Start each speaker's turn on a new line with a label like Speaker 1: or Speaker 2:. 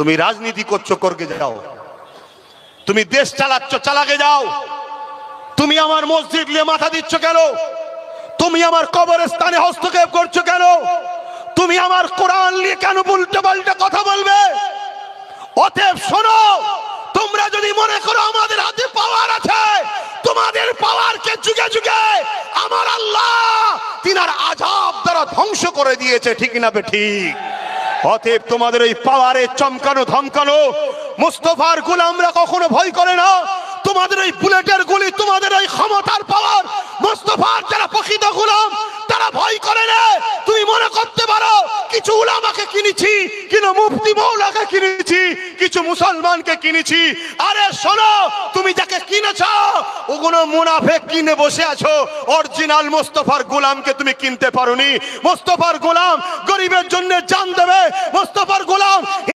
Speaker 1: তুমি রাজনীতি করছ, করকে যাও। তুমি দেশ চালাচ্ছ, চালাকে যাও। তুমি আমার মসজিদ নিয়ে মাথা দিচ্ছ কেন? তুমি আমার কবরস্থানে হস্তক্ষেপ করছ কেন? তুমি আমার কোরআন নিয়ে কেন উল্টে পাল্টে কথা বলবে? অতএব শোনো, তোমরা যদি মনে করো আমাদের হাতে পাওয়ার আছে, তোমাদের পাওয়ারকে যুগে যুগে আমার আল্লাহ তিনার আজাব দ্বারা ধ্বংস করে দিয়েছে, ঠিক না বে ঠিক? অতএব তোমাদের এই পাওয়ারে চমকানো, ধমকানো, মুস্তফার গুলামরা কখনো ভয় করে না। তোমাদের এই বুলেটের গুলি, তোমাদের এই ক্ষমতার পাওয়ার, মুস্তফার যারা প্রকৃত গুলাম, তারা ভয় করে না। তুমি মনে করতে পারো, কিছু উলামাকে কিনেছি কিন্তু মুফতি মৌলাকে কিনেছি, কিছু মুসলমানকে কিনেছি। আরে শোনো ওগুলো মুনাফেক কিনে বসে আছো? অরিজিনাল মোস্তফার গোলামকে তুমি কিনতে পারোনি। মোস্তফার গোলাম গরিবের জন্য জান দেবে। মোস্তফার গোলাম